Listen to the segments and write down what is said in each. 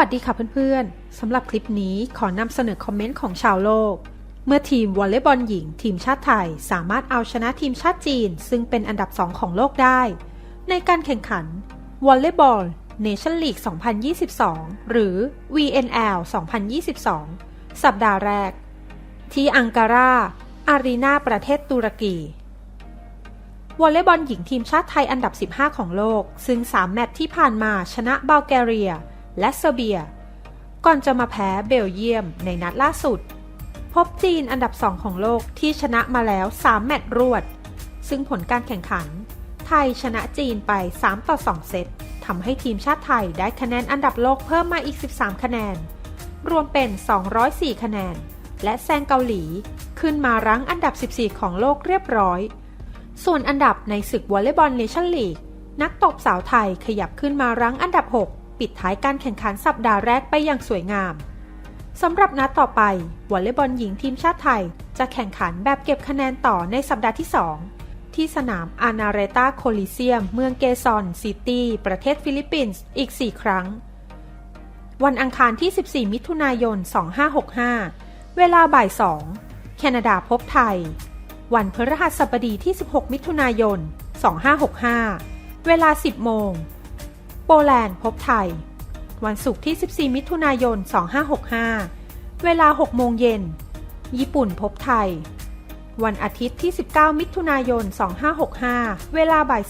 วัสดีค่ะเพื่อนๆ สำหรับคลิปนี้ขอนำเสนอคอมเมนต์ของชาวโลก เมื่อทีมวอลเลย์บอลหญิง ทีมชาติไทย สามารถเอาชนะทีมชาติจีน ซึ่งเป็นอันดับ2ของโลกได้ ในการแข่งขันวอลเลย์บอลเนชั่นลีก 2022 หรือ VNL 2022 สัปดาห์แรก ที่อังการาอารีนาประเทศตุรกีวอลเลย์บอลหญิงทีมชาติไทยอันดับ 15 ของโลก ซึ่ง 3 แมตช์ที่ผ่านมาชนะบัลแกเรีย และเซอร์เบีย ก่อนจะมาแพ้เบลเยียมในนัดล่าสุด พบจีนอันดับ2ของโลกที่ชนะมาแล้ว 3 แมตช์รวด ซึ่งผลการแข่งขัน ไทยชนะจีนไป 3 ต่อ 2 เซตทำให้ทีมชาติไทยได้คะแนนอันดับโลกเพิ่มมาอีก 13 คะแนน รวมเป็น 204 คะแนน และแซงเกาหลี ขึ้นมารั้งอันดับ 14 ของโลกเรียบร้อย ส่วนอันดับในศึกวอลเลย์บอลเนชั่นลีกนักตบสาวไทยขยับขึ้นมารั้งอันดับ 6 ปิดท้ายการแข่งขันสัปดาห์แรกไปอย่างสวยงามสำหรับนัดต่อไปวอลเลย์บอลหญิงทีมชาติไทย จะแข่งขันแบบเก็บคะแนนต่อในสัปดาห์ที่ 2 ที่สนามอานาเรตาโคลิเซียม เมืองเกซอนซิตี้ ประเทศฟิลิปปินส์อีก 4 ครั้ง วันอังคารที่ 14 มิถุนายน 2565 เวลาบ่าย 2 แคนาดาพบไทย วันพฤหัสบดีที่ 16 มิถุนายน 2565 เวลา 10 โมง ปแลนด์พบไทย วันศุกร์ที่ 14 มิถุนายน 2565 เวลา 6 โมงเย็น ญี่ปุ่นพบไทย วันอาทิตย์ที่ 19 มิถุนายน 2565 เวลาบ่าย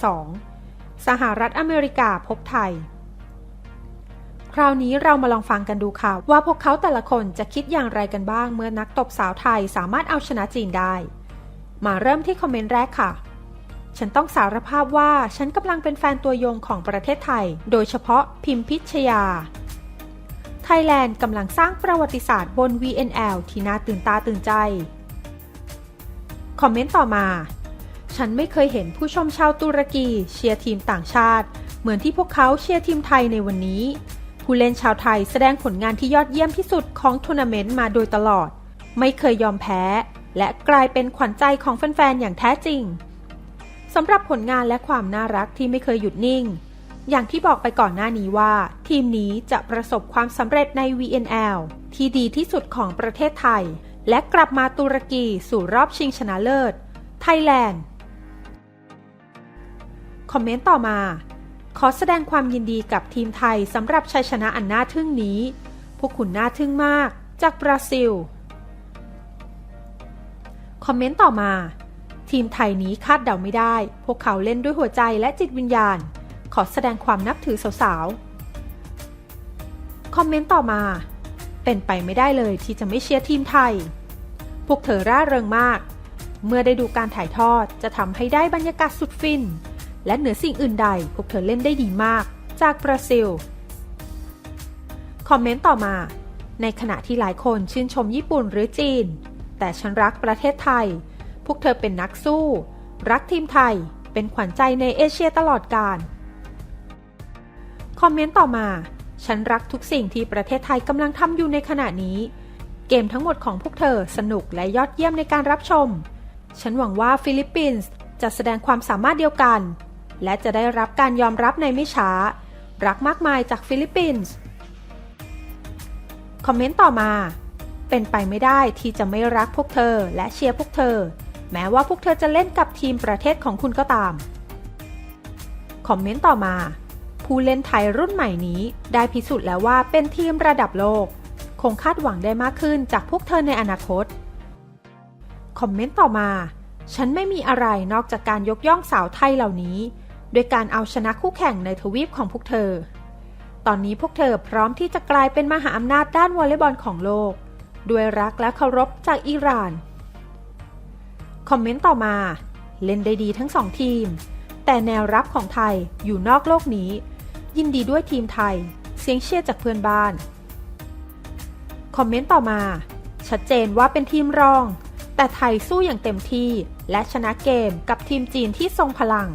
2 สหรัฐอเมริกาพบไทย คราวนี้เรามาลองฟังกันดูค่ะ ว่าพวกเขาแต่ละคนจะคิดอย่างไรกันบ้าง เมื่อนักตบสาวไทยสามารถเอาชนะจีนได้ มาเริ่มที่คอมเมนต์แรกค่ะ ฉันต้องสารภาพว่าฉันกำลังเป็นแฟนตัวยงของประเทศไทย โดยเฉพาะพิมพิชยา ไทยแลนด์กำลังสร้างประวัติศาสตร์บน VNL ที่น่าตื่นตาตื่นใจ คอมเมนต์ต่อมา ฉันไม่เคยเห็นผู้ชมชาวตุรกีเชียร์ทีมต่างชาติ เหมือนที่พวกเขาเชียร์ทีมไทยในวันนี้ ผู้เล่นชาวไทยแสดงผลงานที่ยอดเยี่ยมที่สุดของทัวร์นาเมนต์มาโดยตลอด ไม่เคยยอมแพ้ และกลายเป็นขวัญใจของแฟนๆอย่างแท้จริง สำหรับผลงานและความน่ารักที่ไม่เคยหยุดนิ่ง อย่างที่บอกไปก่อนหน้านี้ว่า ทีมนี้จะประสบความสำเร็จใน VNL ที่ดีที่สุดของประเทศไทย และกลับมาตุรกีสู่รอบชิงชนะเลิศ ไทยแลนด์ คอมเมนต์ต่อมา ขอแสดงความยินดีกับทีมไทยสำหรับชัยชนะอันน่าทึ่งนี้ พวกคุณน่าทึ่งมาก จากบราซิล คอมเมนต์ต่อมา ทีมไทยนี้คาดเดาไม่ได้ พวกเขาเล่นด้วยหัวใจและจิตวิญญาณ ขอแสดงความนับถือสาวๆ คอมเมนต์ต่อมา เป็นไปไม่ได้เลยที่จะไม่เชียร์ทีมไทย พวกเธอร่าเริงมาก เมื่อได้ดูการถ่ายทอดจะทำให้ได้บรรยากาศสุดฟิน และเหนือสิ่งอื่นใด พวกเธอเล่นได้ดีมาก จากบราซิล คอมเมนต์ต่อมา ในขณะที่หลายคนชื่นชมญี่ปุ่นหรือจีน แต่ฉันรักประเทศไทย วกเธอเป็นนักสู้ รักทีมไทย เป็นขวัญใจในเอเชียตลอดกาล คอมเมนต์ต่อมา ฉันรักทุกสิ่งที่ประเทศไทยกำลังทำอยู่ในขณะนี้ เกมทั้งหมดของพวกเธอสนุกและยอดเยี่ยมในการรับชม ฉันหวังว่าฟิลิปปินส์จะแสดงความสามารถเดียวกัน และจะได้รับการยอมรับในไม่ช้า รักมากมายจากฟิลิปปินส์ คอมเมนต์ต่อมาเป็นไปไม่ได้ที่จะไม่รักพวกเธอและเชียร์พวกเธอ แม้ว่าพวกเธอจะเล่นกับทีมประเทศของคุณก็ตาม คอมเมนต์ต่อมา ผู้เล่นไทยรุ่นใหม่นี้ได้พิสูจน์แล้วว่าเป็นทีมระดับโลก คงคาดหวังได้มากขึ้นจากพวกเธอในอนาคต คอมเมนต์ต่อมา ฉันไม่มีอะไรนอกจากการยกย่องสาวไทยเหล่านี้ โดยการเอาชนะคู่แข่งในทวีปของพวกเธอ ตอนนี้พวกเธอพร้อมที่จะกลายเป็นมหาอำนาจด้านวอลเลย์บอลของโลก ด้วยรักและเคารพจากอิหร่าน คอมเมนต์ต่อมา เล่นได้ดีทั้งสองทีม แต่แนวรับของไทยอยู่นอกโลกนี้ ยินดีด้วยทีมไทย เสียงเชียร์จากเพื่อนบ้าน คอมเมนต์ต่อมา ชัดเจนว่าเป็นทีมรอง แต่ไทยสู้อย่างเต็มที่และชนะเกมกับทีมจีนที่ทรงพลัง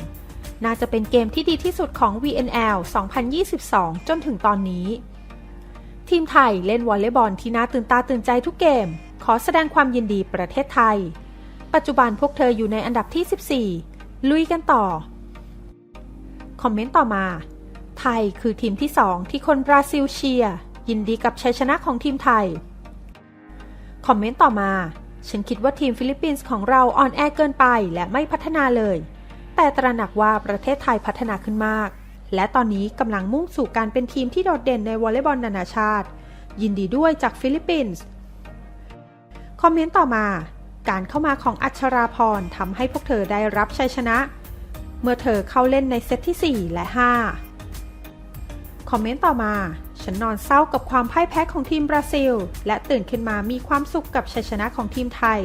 น่าจะเป็นเกมที่ดีที่สุดของ VNL 2022 จนถึงตอนนี้ ทีมไทยเล่นวอลเลย์บอลที่น่าตื่นตาตื่นใจทุกเกม ขอแสดงความยินดีประเทศไทย ปัจจุบันพวกเธออยู่ในอันดับที่ 14 ลุยกันต่อ คอมเมนต์ต่อมา ไทยคือทีมที่ 2 ที่คนบราซิลเชียร์ยินดีกับชัยชนะของทีมไทย คอมเมนต์ต่อมา ฉันคิดว่าทีมฟิลิปปินส์ของเราอ่อนแอเกินไปและไม่พัฒนาเลย แต่ตระหนักว่าประเทศไทยพัฒนาขึ้นมาก และตอนนี้กำลังมุ่งสู่การเป็นทีมที่โดดเด่นในวอลเลย์บอลนานาชาติ ยินดีด้วยจากฟิลิปปินส์ คอมเมนต์ต่อมา การเข้ามาของอัชราพรทำให้พวกเธอได้รับชัยชนะ เมื่อเธอเข้าเล่นในเซตที่ 4 และ 5 คอมเมนต์ต่อมา ฉันนอนเศร้ากับความพ่ายแพ้ของทีมบราซิล และตื่นขึ้นมามีความสุขกับชัยชนะของทีมไทย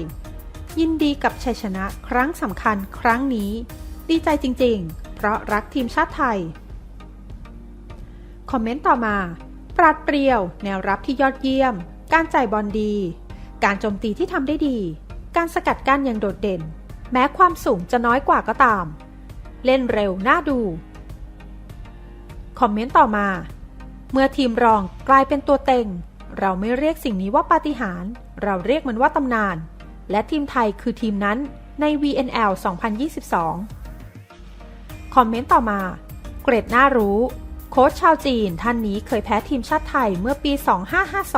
ยินดีกับชัยชนะครั้งสำคัญครั้งนี้ ดีใจจริงๆ เพราะรักทีมชาติไทย คอมเมนต์ต่อมา ปราดเปรียว แนวรับที่ยอดเยี่ยม การจ่ายบอลดี การโจมตีที่ทำได้ดี การสกัดกั้นอย่างโดดเด่น แม้ความสูงจะน้อยกว่าก็ตาม เล่นเร็วน่าดู คอมเมนต์ต่อมา เมื่อทีมรองกลายเป็นตัวเต็ง เราไม่เรียกสิ่งนี้ว่าปาฏิหาริย์เราเรียกมันว่าตำนาน และทีมไทยคือทีมนั้นใน VNL 2022 คอมเมนต์ต่อมา เกรดน่ารู้ โค้ชชาวจีนท่านนี้เคยแพ้ทีมชาติไทยเมื่อปี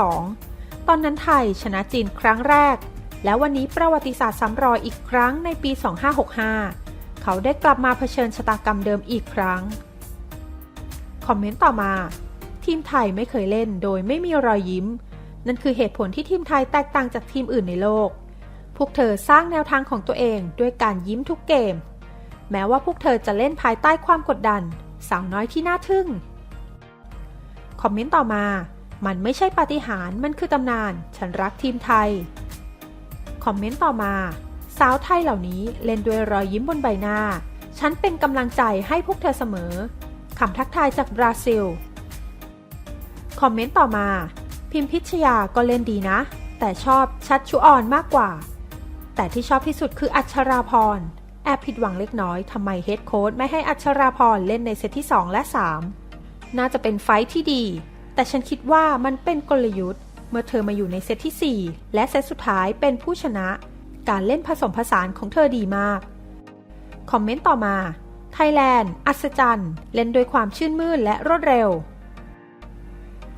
2552 ตอนนั้นไทยชนะจีนครั้งแรก แล้ววันนี้ประวัติศาสตร์ซ้ำรอยอีกครั้งในปี 2565 เขาได้กลับมาเผชิญชะตากรรมเดิมอีกครั้ง คอมเมนต์ต่อมา ทีมไทยไม่เคยเล่นโดยไม่มีรอยยิ้ม นั่นคือเหตุผลที่ทีมไทยแตกต่างจากทีมอื่นในโลก พวกเธอสร้างแนวทางของตัวเองด้วยการยิ้มทุกเกม แม้ว่าพวกเธอจะเล่นภายใต้ความกดดัน สาวน้อยที่น่าทึ่ง คอมเมนต์ต่อมา มันไม่ใช่ปาฏิหาริย์มันคือตำนาน ฉันรักทีมไทย คอมเมนต์ต่อมา สาวไทยเหล่านี้เล่นด้วยรอยยิ้มบนใบหน้า ฉันเป็นกำลังใจให้พวกเธอเสมอคำทักทายจากบราซิล คอมเมนต์ต่อมา พิมพิชยาก็เล่นดีนะ แต่ชอบชัดชุออนมากกว่า แต่ที่ชอบที่สุดคืออัชราพร แอบผิดหวังเล็กน้อยทำไมเฮดโค้ชไม่ให้อัชราพรเล่นในเซตที่ 2 และ 3 น่าจะเป็นไฟท์ที่ดี แต่ฉันคิดว่ามันเป็นกลยุทธ์ เมื่อเธอมาอยู่ในเซตที่ 4 และเซตสุดท้ายเป็นผู้ชนะ การเล่นผสมผสานของเธอดีมาก คอมเมนต์ต่อมา ไทยแลนด์ อัศจรรย์ เล่นด้วยความชื่นมื่นและรวดเร็ว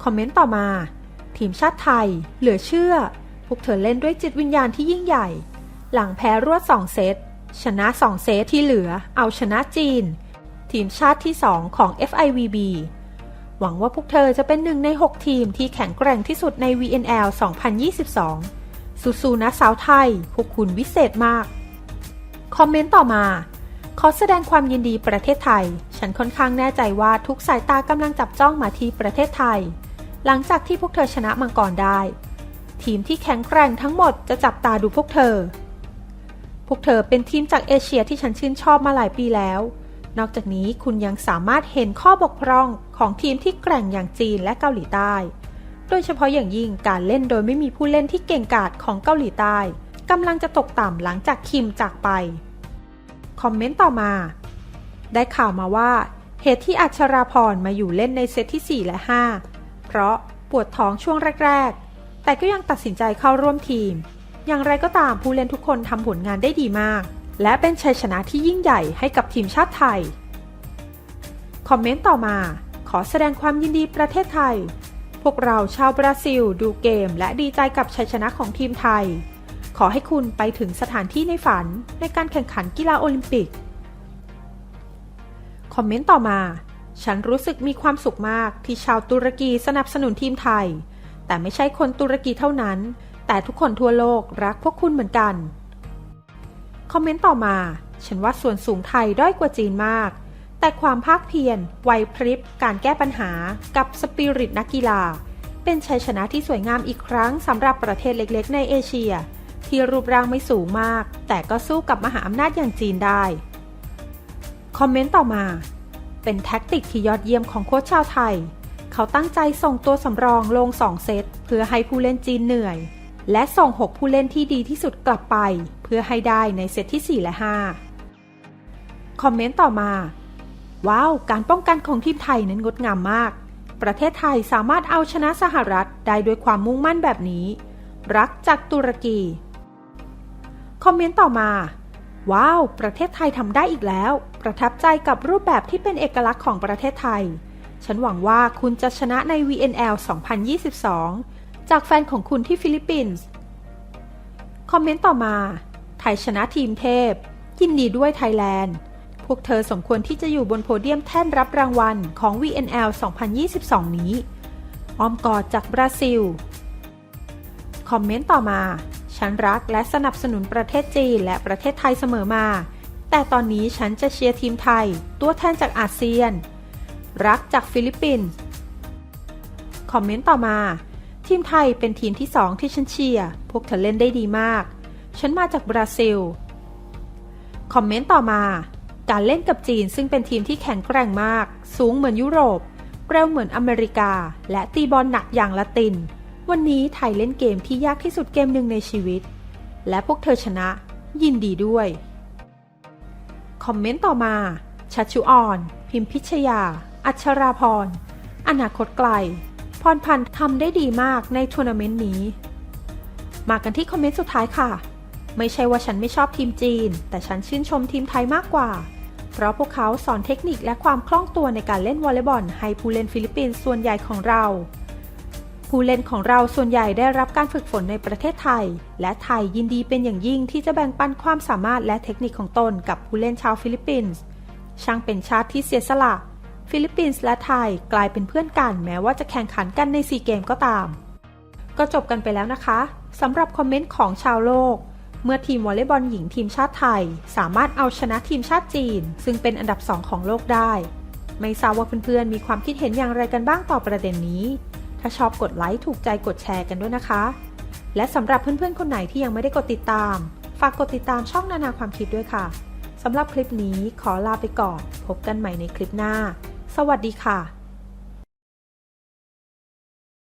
คอมเมนต์ต่อมา ทีมชาติไทย เหลือเชื่อ พวกเธอเล่นด้วยจิตวิญญาณที่ยิ่งใหญ่ หลังแพ้รวด 2 เซต ชนะ 2 เซตที่เหลือ เอาชนะจีน ทีมชาติที่ 2 ของ FIVB หวังว่าพวกเธอจะเป็นหนึ่งใน 6 ทีมที่แข็งแกร่งที่สุดใน VNL 2022 สู้ๆนะสาวไทย พวกคุณวิเศษมาก คอมเมนต์ต่อมา ขอแสดงความยินดีประเทศไทย ฉันค่อนข้างแน่ใจว่าทุกสายตากำลังจับจ้องมาที่ประเทศไทย หลังจากที่พวกเธอชนะมังกรได้ ทีมที่แข็งแกร่งทั้งหมดจะจับตาดูพวกเธอ พวกเธอเป็นทีมจากเอเชียที่ฉันชื่นชอบมาหลายปีแล้ว นอกจากนี้คุณยังสามารถเห็นข้อบกพร่องของทีมที่แกร่งอย่างจีนและเกาหลีใต้ โดยเฉพาะอย่างยิ่งการเล่นโดยไม่มีผู้เล่นที่เก่งกาจของเกาหลีใต้กำลังจะตกต่ำหลังจากคิมจากไป คอมเมนต์ต่อมา ได้ข่าวมาว่า เหตุที่อัชราพรมาอยู่เล่นในเซตที่ 4 และ 5 เพราะปวดท้องช่วงแรก ๆ แต่ก็ยังตัดสินใจเข้าร่วมทีม อย่างไรก็ตามผู้เล่นทุกคนทำผลงานได้ดีมาก และเป็นชัยชนะที่ยิ่งใหญ่ให้กับทีมชาติไทย คอมเมนต์ต่อมา ขอแสดงความยินดีประเทศไทย พวกเราชาวบราซิลดูเกม และดีใจกับชัยชนะของทีมไทย ขอให้คุณไปถึงสถานที่ในฝันในการแข่งขันกีฬาโอลิมปิก คอมเมนต์ต่อมา ฉันรู้สึกมีความสุขมากที่ชาวตุรกีสนับสนุนทีมไทย แต่ไม่ใช่คนตุรกีเท่านั้น แต่ทุกคนทั่วโลกรักพวกคุณเหมือนกัน คอมเมนต์ต่อมา ฉันว่าส่วนสูงไทยด้อยกว่าจีนมาก แต่ความภาคเพียรไหวพริบ การแก้ปัญหา กับสปิริตนักกีฬา เป็นชัยชนะที่สวยงามอีกครั้งสำหรับประเทศเล็กๆ ในเอเชีย ที่รูปร่างไม่สูงมาก แต่ก็สู้กับมหาอำนาจอย่างจีนได้ คอมเมนต์ต่อมา เป็นแท็กติกที่ยอดเยี่ยมของโค้ชชาวไทย เขาตั้งใจส่งตัวสำรองลง2เซตเพื่อให้ผู้เล่นจีนเหนื่อย และส่ง6ผู้เล่นที่ดีที่สุดกลับไป เพื่อให้ได้ในเซตที่ 4 และ 5 คอมเมนต์ต่อมา ว้าว การป้องกันของทีมไทยนั้นงดงามมาก ประเทศไทยสามารถเอาชนะสหรัฐได้ด้วยความมุ่งมั่นแบบนี้ รักจากตุรกี คอมเมนต์ต่อมา ว้าว ประเทศไทยทำได้อีกแล้ว ประทับใจกับรูปแบบที่เป็นเอกลักษณ์ของประเทศไทย ฉันหวังว่าคุณจะชนะใน VNL 2022 จากแฟนของคุณที่ฟิลิปปินส์ คอมเมนต์ต่อมา ทยชนะทีมเทพ ยินดีด้วยไทยแลนด์ พวกเธอสมควรที่จะอยู่บนโพเดียมแท่นรับรางวัลของ VNL 2022 นี้ อ้อมกอดจากบราซิล คอมเมนต์ต่อมา ฉันรักและสนับสนุนประเทศจีนและประเทศไทยเสมอมา แต่ตอนนี้ฉันจะเชียร์ทีมไทย ตัวแทนจากอาเซียน รักจากฟิลิปปินส์ คอมเมนต์ต่อมา ทีมไทยเป็นทีมที่สองที่ฉันเชียร์ พวกเธอเล่นได้ดีมาก ฉันมาจากบราซิล คอมเมนต์ต่อมา การเล่นกับจีนซึ่งเป็นทีมที่แข็งแกร่งมาก สูงเหมือนยุโรป เร็วเหมือนอเมริกา และตีบอลหนักอย่างละติน วันนี้ไทยเล่นเกมที่ยากที่สุดเกมหนึ่งในชีวิต และพวกเธอชนะ ยินดีด้วย คอมเมนต์ต่อมาชัชชุออน พิมพิชยา อัชราพร อนาคตไกล พรพันธ์ทำได้ดีมากในทัวร์นาเมนต์นี้ มากันที่คอมเมนต์สุดท้ายค่ะ ไม่ใช่ว่าฉันไม่ชอบทีมจีน แต่ฉันชื่นชมทีมไทยมากกว่า เพราะพวกเขาสอนเทคนิคและความคล่องตัวในการเล่นวอลเลย์บอลให้ผู้เล่นฟิลิปปินส์ส่วนใหญ่ของเรา ผู้เล่นของเราส่วนใหญ่ได้รับการฝึกฝนในประเทศไทย และไทยยินดีเป็นอย่างยิ่งที่จะแบ่งปันความสามารถและเทคนิคของตนกับผู้เล่นชาวฟิลิปปินส์ ช่างเป็นชาติที่เสียสละ ฟิลิปปินส์และไทยกลายเป็นเพื่อนกัน แม้ว่าจะแข่งขันกันในซีเกมก็ตาม ก็จบกันไปแล้วนะคะสำหรับคอมเมนต์ของชาวโลก เมื่อทีมวอลเลย์บอลหญิงทีมชาติไทย สามารถเอาชนะทีมชาติจีน ซึ่งเป็นอันดับสองของโลกได้ ไม่ทราบว่าเพื่อนๆมีความคิดเห็นอย่างไรกันบ้างต่อประเด็นนี้ ถ้าชอบกดไลค์ถูกใจกดแชร์กันด้วยนะคะ และสำหรับเพื่อนๆคนไหนที่ยังไม่ได้กดติดตาม ฝากกดติดตามช่องนานาความคิดด้วยค่ะสำหรับคลิปนี้ขอลาไปก่อน พบกันใหม่ในคลิปหน้า สวัสดีค่ะ